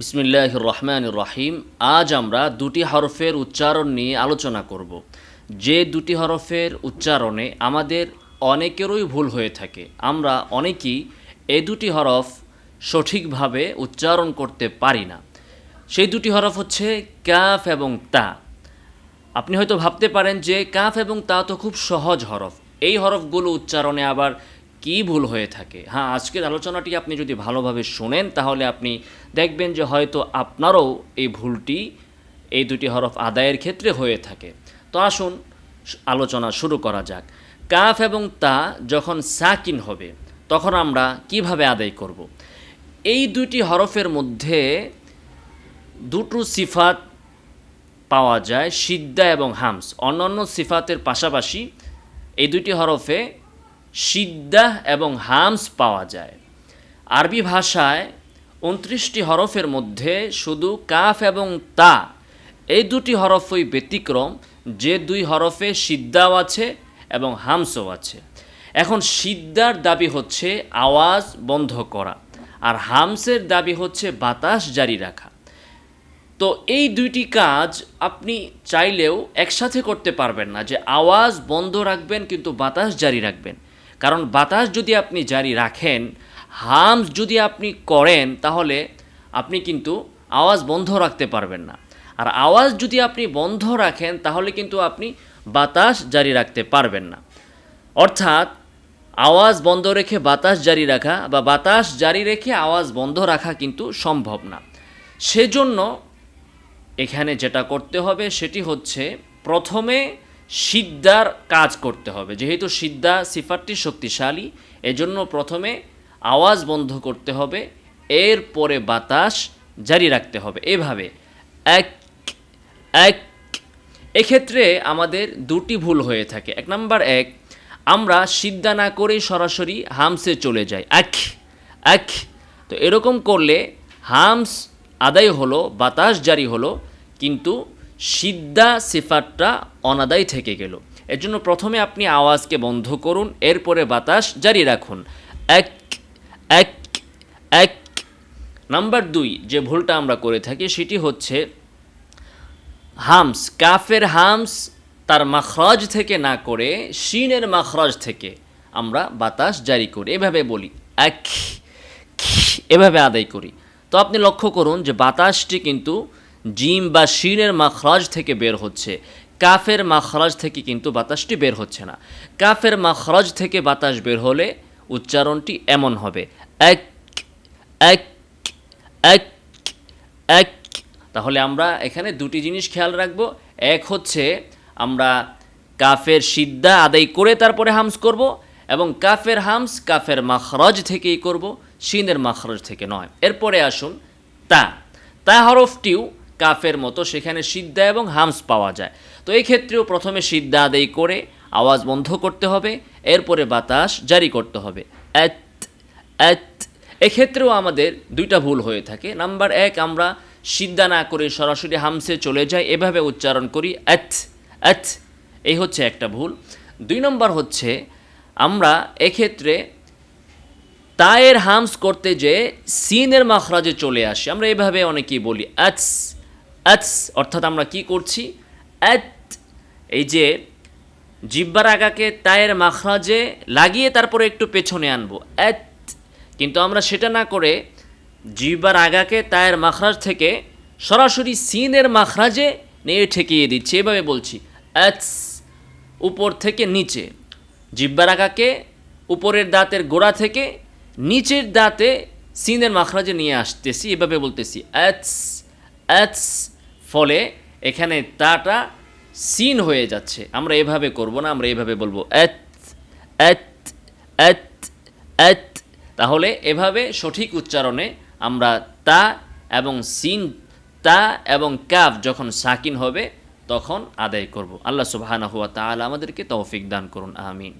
বিসমিল্লাহ রহমান রহিম আজ আমরা দুটি হরফের উচ্চারণ নিয়ে আলোচনা করব। যে দুটি হরফের উচ্চারণে আমাদের অনেকেরই ভুল হয়ে থাকে, আমরা অনেকেই এ দুটি হরফ সঠিকভাবে উচ্চারণ করতে পারি না। সেই দুটি হরফ হচ্ছে কাফ এবং তা। আপনি হয়তো ভাবতে পারেন যে কাফ এবং তা তো খুব সহজ হরফ। এই হরফগুলো উচ্চারণে আবার কি ভুল হয়ে থাকে? হ্যাঁ আজকের আলোচনাটি আপনি যদি ভালোভাবে শোনেন, তাহলে আপনি দেখবেন যে হয়তো আপনারও এই ভুলটি এই দুটি হরফ আদায়ের ক্ষেত্রে হয়ে থাকে। তো আসুন আলোচনা শুরু করা যাক। কাফ এবং তা যখন সাকিন হবে, তখন আমরা কীভাবে আদায় করব? এই দুটি হরফের মধ্যে দুটো সিফাত পাওয়া যায়, সিদ্দা এবং হামস। অন্যান্য সিফাতের পাশাপাশি এই দুটি হরফে সিদ্দা এবং হামস পাওয়া যায়। আরবি ভাষায় উনত্রিশটি হরফের মধ্যে শুধু কাফ এবং তা, এই দুটি হরফই ব্যতিক্রম, যে দুই হরফে সিদ্দাও আছে এবং হামসও আছে। এখন সিদ্দার দাবি হচ্ছে আওয়াজ বন্ধ করা, আর হামসের দাবি হচ্ছে বাতাস জারি রাখা। তো এই দুইটি কাজ আপনি চাইলেও একসাথে করতে পারবেন না যে আওয়াজ বন্ধ রাখবেন কিন্তু বাতাস জারি রাখবেন। কারণ বাতাস যদি আপনি জারি রাখেন, হামস যদি আপনি করেন, তাহলে আপনি কিন্তু আওয়াজ বন্ধ রাখতে পারবেন না। আর আওয়াজ যদি আপনি বন্ধ রাখেন, তাহলে কিন্তু আপনি বাতাস জারি রাখতে পারবেন না। অর্থাৎ আওয়াজ বন্ধ রেখে বাতাস জারি রাখা বা বাতাস জারি রেখে আওয়াজ বন্ধ রাখা কিন্তু সম্ভব না। সেজন্য এখানে যেটা করতে হবে, সেটি হচ্ছে প্রথমে সিদ্ধার কাজ করতে হবে। যেহেতু সিদ্ধা সিফারটি শক্তিশালী, এজন্য প্রথমে আওয়াজ বন্ধ করতে হবে, এরপরে বাতাস জারি রাখতে হবে। এভাবে এক এক, এক্ষেত্রে আমাদের দুটি ভুল হয়ে থাকে। এক নাম্বার এক, আমরা সিদ্ধা না করেই সরাসরি হামসে চলে যাই। এক এক, তো এরকম করলে হামস আদায় হলো, বাতাস জারি হলো, কিন্তু সিদ্ধা সিফারটা অনাদায় থেকে গেল। এর জন্য প্রথমে আপনি আওয়াজকে বন্ধ করুন, এরপরে বাতাস জারি রাখুন। এক এক এক। নাম্বার দুই, যে ভুলটা আমরা করে থাকি সেটি হচ্ছে হামস, কাফের হামস তার মাখরাজ থেকে না করে শিনের মাখরাজ থেকে আমরা বাতাস জারি করি। এভাবে বলি। এক, এভাবে আদায় করি। তো আপনি লক্ষ্য করুন যে বাতাসটি কিন্তু জিম বা শিনের মাখরাজ থেকে বের হচ্ছে। কাফের মাখরাজ থেকে কিন্তু বাতাসটি বের হচ্ছে না। কাফের মাখরাজ থেকে বাতাস বের হলে উচ্চারণটি এমন হবে। এক এক এক এক। তাহলে আমরা এখানে দুটি জিনিস খেয়াল রাখব। এক হচ্ছে আমরা কাফের সিদ্ধা আদায় করে তারপরে হামস করব এবং কাফের হামস কাফের মাখরজ থেকেই করব, শিনের মাখরজ থেকে নয়। এরপরে আসুন তা। তা হরফটিও কাফের মতো সেখানে সিদ্ধা এবং হামস পাওয়া যায়। তো এই ক্ষেত্রেও প্রথমে সিদ্ধা আদায় করে আওয়াজ বন্ধ করতে হবে, এরপরে বাতাস জারি করতে হবে। এক্ষেত্রেও আমাদের দুইটা ভুল হয়ে থাকে। নাম্বার এক, আমরা সিদ্ধা না করে সরাসরি হামসে চলে যাই, এভাবে উচ্চারণ করি অ্যাথ অ্যাথ এই হচ্ছে একটা ভুল। দুই নম্বর হচ্ছে আমরা এক্ষেত্রে তায়ের হামস করতে যে সিনের মাখরাজে চলে আসি। আমরা এভাবে অনেকেই বলি আতস আতস অর্থাৎ আমরা কি করছি? এত এই যে জিব্বার আগাকে তায়ের মাখরাজে লাগিয়ে তারপরে একটু পেছনে আনব। এত কিন্তু আমরা সেটা না করে জিব্বার আগাকে তায়ের মাখরাজ থেকে সরাসরি সিনের মাখরাজে নিয়ে ঠেকিয়ে দিচ্ছি। এভাবে বলছি অ্যাথস উপর থেকে নিচে। জিব্বার আগাকে উপরের দাঁতের গোড়া থেকে নিচের দাঁতে সিনের মাখরাজে নিয়ে আসতেছি। এভাবে বলতেছি অ্যাথস অ্যাথস ফলে এখানে তাটা সিন হয়ে যাচ্ছে। আমরা এভাবে করব না, আমরা এভাবে বলব এত এত এত এত তাহলে এভাবে সঠিক উচ্চারণে আমরা তা এবং সিন, তা এবং কাফ যখন সাকিন হবে, তখন আদায় করব। আল্লাহ সুবহানাহু ওয়া তাআলা আমাদেরকে তৌফিক দান করুন, আমিন।